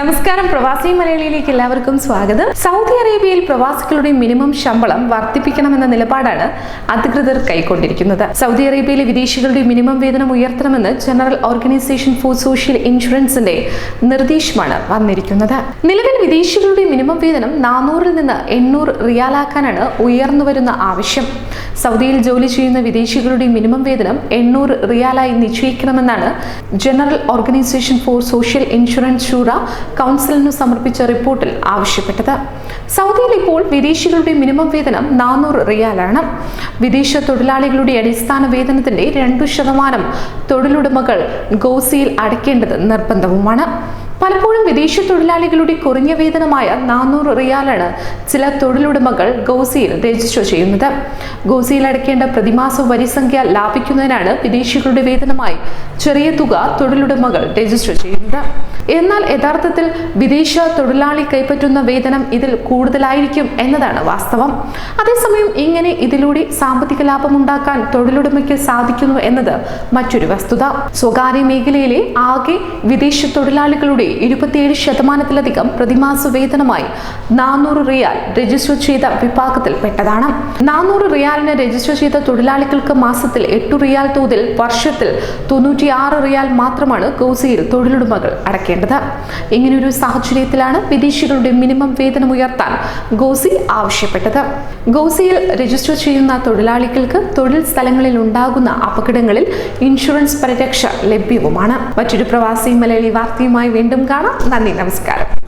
നമസ്കാരം. പ്രവാസി മലയാളിയിലേക്ക് എല്ലാവർക്കും സ്വാഗതം. സൗദി അറേബ്യയിൽ പ്രവാസികളുടെ മിനിമം ശമ്പളം വർദ്ധിപ്പിക്കണമെന്ന നിലപാടാണ് അധികൃതർ കൈക്കൊണ്ടിരിക്കുന്നത്. സൗദി അറേബ്യയിലെ വിദേശികളുടെ മിനിമം വേതനം ഉയർത്തണമെന്ന് ജനറൽ ഓർഗനൈസേഷൻ ഫോർ സോഷ്യൽ ഇൻഷുറൻസിന്റെ നിർദ്ദേശമാണ് വന്നിരിക്കുന്നത്. നിലവിൽ വിദേശികളുടെ മിനിമം വേതനം നാനൂറിൽ നിന്ന് എണ്ണൂറ് റിയാലാക്കാനാണ് ഉയർന്നുവരുന്ന ആവശ്യം. സൗദിയിൽ ജോലി ചെയ്യുന്ന വിദേശികളുടെ മിനിമം വേതനം എണ്ണൂറ് റിയാലായി നിശ്ചയിക്കണമെന്നാണ് general organisation for social insurance ഷൂറ കൗൺസിലിനു സമർപ്പിച്ച റിപ്പോർട്ടിൽ ആവശ്യപ്പെട്ടത്. സൗദിയിൽ ഇപ്പോൾ വിദേശികളുടെ മിനിമം വേതനം നാനൂറ് റിയാലാണ്. വിദേശ തൊഴിലാളികളുടെ അടിസ്ഥാന വേതനത്തിന്റെ രണ്ടു ശതമാനം തൊഴിലുടമകൾ ഗോസിയിൽ അടയ്ക്കേണ്ടത് നിർബന്ധവുമാണ്. പലപ്പോഴും വിദേശ തൊഴിലാളികളുടെ കുറഞ്ഞ വേതനമായ നാനൂറ് റിയാലാണ് ചില തൊഴിലുടമകൾ ഗോസിയിൽ രജിസ്റ്റർ ചെയ്യുന്നത്. ഗോസിയിൽ അടയ്ക്കേണ്ട പ്രതിമാസ വരിസംഖ്യ ലാഭിക്കുന്നതിനാണ് വിദേശികളുടെ വേതനമായി ചെറിയ തുക തൊഴിലുടമകൾ രജിസ്റ്റർ ചെയ്യുന്നത്. എന്നാൽ യഥാർത്ഥത്തിൽ വിദേശ തൊഴിലാളി കൈപ്പറ്റുന്ന വേതനം ഇതിൽ കൂടുതലായിരിക്കും എന്നതാണ് വാസ്തവം. അതേസമയം ഇങ്ങനെ ഇതിലൂടെ സാമ്പത്തിക ലാഭം ഉണ്ടാക്കാൻ തൊഴിലുടമയ്ക്ക് സാധിക്കുന്നു എന്നത് മറ്റൊരു വസ്തുത. സ്വകാര്യ മേഖലയിലെ ആകെ വിദേശ തൊഴിലാളികളുടെ ഇരുപത്തിയേഴ് ശതമാനത്തിലധികം പ്രതിമാസ വേതനമായി നാനൂറ് റിയാൽ രജിസ്റ്റർ ചെയ്ത വിഭാഗത്തിൽപ്പെട്ടതാണ് നാനൂറ് റിയാലിന് രജിസ്റ്റർ ചെയ്ത തൊഴിലാളികൾക്ക് മാസത്തിൽ എട്ടു റിയാൽ തോതിൽ വർഷത്തിൽ തൊണ്ണൂറ്റിയാറ് റിയാൽ മാത്രമാണ് ഗോസിയിൽ തൊഴിലുടമകൾ അടയ്ക്കേണ്ടത് ഇങ്ങനെയൊരു സാഹചര്യത്തിലാണ് വിദേശികളുടെ മിനിമം വേതനം ഉയർത്താൻ ഗോസി ആവശ്യപ്പെട്ടത്. ഗോസിയിൽ രജിസ്റ്റർ ചെയ്യുന്ന തൊഴിലാളികൾക്ക് തൊഴിൽ സ്ഥലങ്ങളിൽ ഉണ്ടാകുന്ന അപകടങ്ങളിൽ ഇൻഷുറൻസ് പരിരക്ഷ ലഭ്യവുമാണ്. മറ്റൊരു പ്രവാസി മലയാളി വാർത്തയുമായി വീണ്ടും കാണാം. നന്ദി നമസ്കാരം.